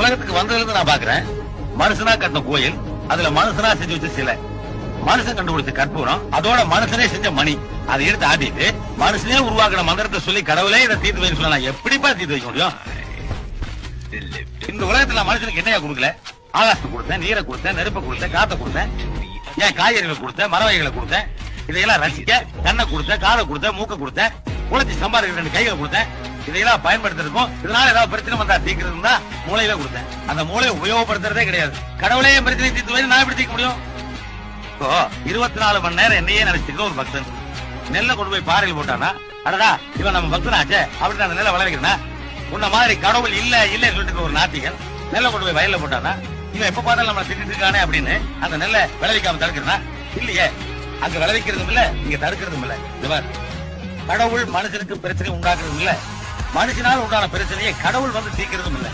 உலகத்துக்கு வந்ததுல இருந்து நான் பாக்குறேன் மனுஷனா கட்டின கோயில் அதுல மனுஷனா செஞ்சு வச்ச சிலை. மனுஷன் கண்டுபிடிச்ச கற்பூரம் அதோட மனுஷனே செஞ்ச மணி. அதை எடுத்து ஆட்டிட்டு மனுஷனே உருவாக்குன மந்திரத்தை சொல்லி கடவுளே இதை தீர்த்து வைக்க சொன்னா நான் எப்படிப்பா தீர்த்து வைக்க முடியும்? இந்த உலகத்துல மனுஷனுக்கு என்னையா கொடுக்கல? ஆகாசத்தை கொடுத்தேன் நீரை கொடுத்தேன் நெருப்பை கொடுத்தேன் காத்தை கொடுத்தேன் ஏன் காய்கறிகளை கொடுத்தேன் மர வகைகளை கொடுத்தேன் இதையெல்லாம் ரசிக்க கண்ணை கொடுத்தேன் காதை கொடுத்தேன் மூக்கை கொடுத்தேன் உழைச்சி சம்பாதிக்கிற ரெண்டு கைகளை கொடுத்தேன். இதையெல்லாம் பயன்படுத்திருக்கோம் இதனால ஏதாவது பிரச்சனை வந்தா தீர்க்கிறதுனா மூளையில கொடுத்தேன். அந்த மூளையை உபயோகப்படுத்துறதே கிடையாது. கடவுளையே பிரச்சனை தீர்த்து நான் எப்படி தீர்க்க முடியும்? இப்போ இருபத்தி நாலு மணி நேரம் என்னையே நினைச்சிருக்க ஒரு பக்தன். நெல்லை கொண்டு போய் பாறையில் போட்டானா? அடடா இவன் நம்ம பக்தனாச்சே. அப்படின்னு அந்த நெல்லை வளர்க்கிறனா? உன்ன மாதிரி கடவுள் இல்ல இல்ல சொல்லிட்டு ஒரு நாத்திகன் நெல்லை கொண்டு போய் வயல்ல போட்டானா? இவன் எப்ப பார்த்தாலும் நம்ம திட்டிட்டு இருக்கானே அப்படின்னு அந்த நெல்லை விளைவிக்காம தடுக்கிறனா? இல்லையே. அங்க விளைவிக்கிறதும் இல்ல இங்க தடுக்கிறதும் இல்ல. இந்த கடவுள் மனுஷனுக்கு பிரச்சனை உண்டாக்குறதும் இல்ல. மனுஷனால் உண்டான பிரச்சனையை கடவுள் வந்து தீர்க்கிறதும் இல்லை.